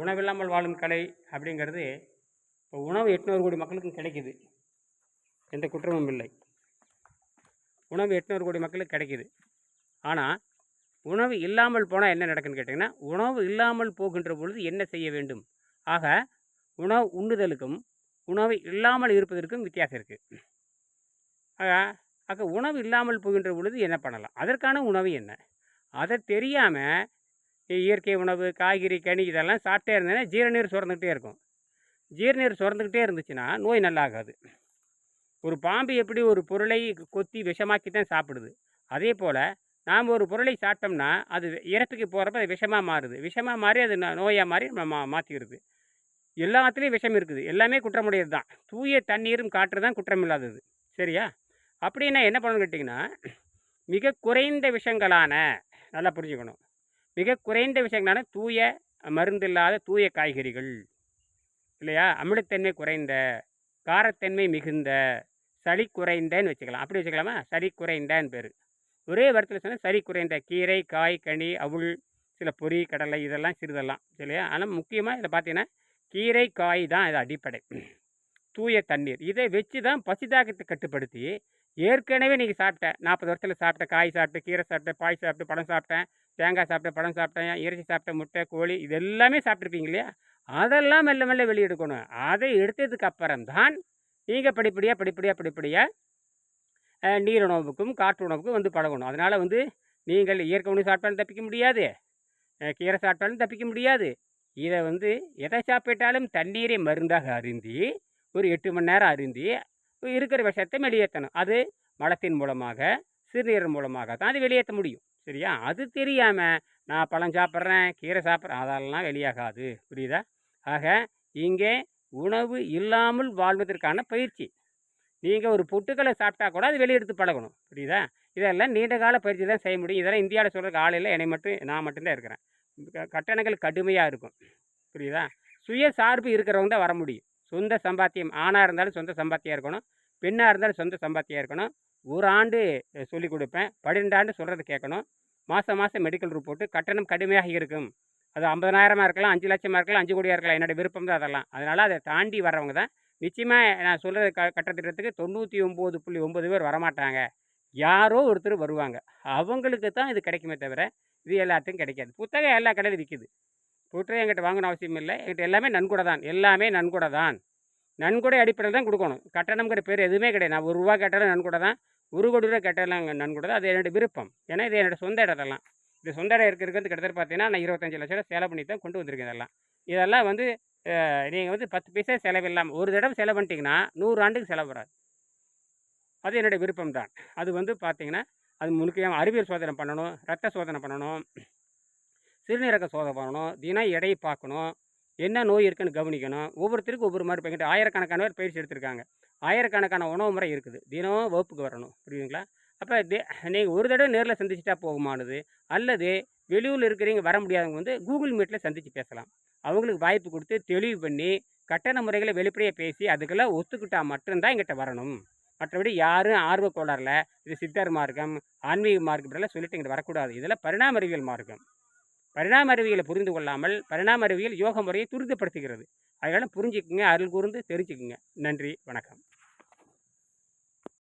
உணவில்லாமல் வாழும் கலை அப்படிங்கிறது இப்போ உணவு எட்நூறு கோடி மக்களுக்கும் கிடைக்குது. எந்த குற்றமும் இல்லை. உணவு எட்நூறு கோடி மக்களுக்கு கிடைக்குது. ஆனால் உணவு இல்லாமல் போனால் என்ன நடக்குன்னு கேட்டிங்கன்னா உணவு இல்லாமல் போகின்ற பொழுது என்ன செய்ய வேண்டும்? ஆக உணவு உண்ணுதலுக்கும் உணவு இல்லாமல் இருப்பதற்கும் வித்தியாசம் இருக்குது ஆக ஆக உணவு இல்லாமல் போகின்ற பொழுது என்ன பண்ணலாம்? அதற்கான உணவு என்ன? அதை தெரியாமல் இயற்கை உணவு காய்கறி கனி இதெல்லாம் சாப்பிட்டே இருந்தேன்னா ஜீரநீர் சுரந்துக்கிட்டே இருக்கும். ஜீரநீர் சுரந்துக்கிட்டே இருந்துச்சுன்னா நோய் நல்லாகாது. ஒரு பாம்பு எப்படி ஒரு பொருளை கொத்தி விஷமாக்கி தான் சாப்பிடுது. அதே போல் நாம் ஒரு பொருளை சாப்பிட்டோம்னா அது இறப்புக்கு போகிறப்ப அது விஷமாக மாறுது. விஷமாக மாறி அது நோயாக மாறி நம்ம மா மாற்றிடுது எல்லாத்துலேயும் விஷம் இருக்குது. எல்லாமே குற்றமுடையது தான் தூய தண்ணீரும் காற்று தான் குற்றமில்லாதது. சரியா? அப்படின்னா என்ன பண்ணணும்னு கேட்டிங்கன்னா மிக குறைந்த விஷங்களான நல்லா புரிஞ்சுக்கணும். மிக குறைந்த விஷயங்களான தூய மருந்து இல்லாத தூய காய்கறிகள். இல்லையா? அமிலத்தன்மை குறைந்த காரத்தன்மை மிகுந்த சளி குறைந்தன்னு வச்சுக்கலாம். அப்படி வச்சுக்கலாமா? சளி குறைந்தன்னு பேர். ஒரே வாரத்தில் சொன்னால் சளி குறைந்த கீரை காய் கனி அவுள் சில பொரி கடலை இதெல்லாம் சிறிதெல்லாம். இல்லையா ஆனால் முக்கியமாக இதில் பார்த்தீங்கன்னா கீரை காய் தான் இது அடிப்படை. தூய தண்ணீர். இதை வச்சு தான் பசிதாகத்தை கட்டுப்படுத்தி ஏற்கனவே நீங்கள் சாப்பிட்டேன் நாற்பது வருஷத்தில் சாப்பிட்ட காய் சாப்பிட்டு கீரை சாப்பிட்டேன் பாய் சாப்பிட்டு பழம் சாப்பிட்டேன் தேங்காய் சாப்பிட்டேன் பழம் சாப்பிட்டேன் இறைச்சி சாப்பிட்டேன் முட்டை கோழி இது எல்லாமே சாப்பிட்ருப்பீங்க இல்லையா? அதெல்லாம் மெல்ல மெல்ல வெளியெடுக்கணும் அதை எடுத்ததுக்கு அப்புறம் தான் நீங்கள் படிப்படியாக படிப்படியாக படிப்படியாக நீர் உணவுக்கும் காற்று உணவுக்கும் வந்து பழகணும். அதனால் வந்து நீங்கள் இயற்கை உணவு சாப்பிட்டாலும் தப்பிக்க முடியாது. கீரை சாப்பிட்டாலும் தப்பிக்க முடியாது. இதை வந்து எதை சாப்பிட்டாலும் தண்ணீரை மருந்தாக அருந்தி ஒரு எட்டு மணி நேரம் அருந்தி இருக்கிற விஷத்தை வெளியேற்றணும். அது மலத்தின் மூலமாக சிறுநீர் மூலமாக தான் அது வெளியேற்ற முடியும். சரியா? அது தெரியாமல் நான் பழம் சாப்பிட்றேன் கீரை சாப்பிட்றேன் அதெல்லாம் வெளியாகாது. புரியுதா? ஆக இங்கே உணவு இல்லாமல் வாழ்வதற்கான பயிற்சி. நீங்கள் ஒரு பொட்டுக்களை சாப்பிட்டா கூட அது வெளியெடுத்து பழகணும். புரியுதா? இதெல்லாம் நீண்ட கால பயிற்சி தான் செய்ய முடியும். இதெல்லாம் இந்தியாவில் சொல்கிறதுக்கு ஆள் இல்லை. என்னை மட்டும் நான் மட்டும்தான் இருக்கிறேன். கட்டணங்கள் கடுமையாக இருக்கும். புரியுதா? சுய சார்பு இருக்கிறவங்க தான் வர முடியும். சொந்த சம்பாத்தியம் ஆணாக இருந்தாலும் சொந்த சம்பாத்தியம் இருக்கணும். பெண்ணாக இருந்தாலும் சொந்த சம்பாத்தியம் இருக்கணும். ஒரு ஆண்டு சொல்லிக் கொடுப்பேன். பன்னெண்டாண்டு சொல்கிறது கேட்கணும். மாதம் மாதம் மெடிக்கல் ரிப்போர்ட்டு கட்டணம் கடுமையாக இருக்கும். அது ஐம்பதனாயிரமாக இருக்கலாம் அஞ்சு லட்சமாக இருக்கலாம் அஞ்சு கோடியாக இருக்கலாம். என்னோட விருப்பம் தான் அதெல்லாம். அதனால் அதை தாண்டி வர்றவங்க தான். நிச்சயமாக நான் சொல்கிறது க கட்டத்திட்டத்துக்கு தொண்ணூற்றி ஒம்பது புள்ளி ஒம்பது பேர் வரமாட்டாங்க. யாரோ ஒருத்தர் வருவாங்க. அவங்களுக்கு தான் இது கிடைக்குமே தவிர இது எல்லாத்துக்கும் கிடைக்காது. புத்தகம் எல்லா கடையிலும் விற்கிது புத்தகம் என்கிட்ட வாங்கணும் அவசியம் இல்லை. என்கிட்ட எல்லாமே நன்கூட தான். எல்லாமே நன்கூட தான். நன்கொடை அடிப்படையில் தான் கொடுக்கணும். கட்டணம்ங்கிற பேர் எதுவுமே கிடையாது. நான் ஒரு ரூபா கேட்டாலும் நன்கொடை தான். ஒரு கோடி ரூபா கேட்டாலும் நன்கொடை தான். அது என்னோட விருப்பம். ஏன்னா இது என்னோடய சொந்த இடத்தெல்லாம் இது சொந்த இடம் இருக்கிறது கிட்டத்தட்ட பார்த்தீங்கன்னா நான் இருபத்தஞ்சு லட்ச ரூபா செலவு பண்ணி தான் கொண்டு வந்திருக்கேன் இதெல்லாம். இதெல்லாம் வந்து நீங்கள் வந்து பத்து பைசா செலவு இல்லாமல் ஒரு தடவை செலவு பண்ணிட்டீங்கன்னா நூறு ஆண்டுக்கு செலவு வராது. அது என்னுடைய விருப்பம் தான். அது வந்து பார்த்தீங்கன்னா அது முழுக்கையாக அறிவியல் சோதனை பண்ணணும் ரத்த சோதனை பண்ணணும் சிறுநீரக சோதனை பண்ணணும் தினம் எடையை பார்க்கணும் என்ன நோய் இருக்குன்னு கவனிக்கணும். ஒவ்வொருத்தருக்கும் ஒவ்வொரு மாதிரி எங்கிட்ட ஆயிரக்கணக்கான பேர் பயிற்சி எடுத்திருக்காங்க. ஆயிரக்கணக்கான உணவு முறை இருக்குது. தினம் வகுப்புக்கு வரணும். புரியுதுங்களா? அப்போ நீங்கள் ஒரு தடவை நேரில் சந்திச்சிட்டா போகுமானது அல்லது வெளியூரில் இருக்கிறவங்க வர முடியாதவங்க வந்து கூகுள் மீட்டில் சந்தித்து பேசலாம். அவங்களுக்கு வாய்ப்பு கொடுத்து தெளிவு பண்ணி கட்டண முறைகளை வெளிப்படையாக பேசி அதுக்கெல்லாம் ஒத்துக்கிட்டால் மட்டும்தான் எங்கிட்ட வரணும். மற்றபடி யாரும் ஆர்வ கோளாறுல இது சித்தர் மார்க்கம் ஆன்மீக மார்க்கம் இப்படிலாம் சொல்லிட்டு இங்கிட்ட வரக்கூடாது. இதெல்லாம் பரிணாம அறிவியல் மார்க்கம். பரிணாம அறிவியலை புரிந்து கொள்ளாமல் பரிணாம அறிவியல் யோக முறையை துரிதப்படுத்துகிறது. அதனால் புரிஞ்சுக்குங்க அருள் கூர்ந்து தெரிஞ்சுக்குங்க. நன்றி வணக்கம்.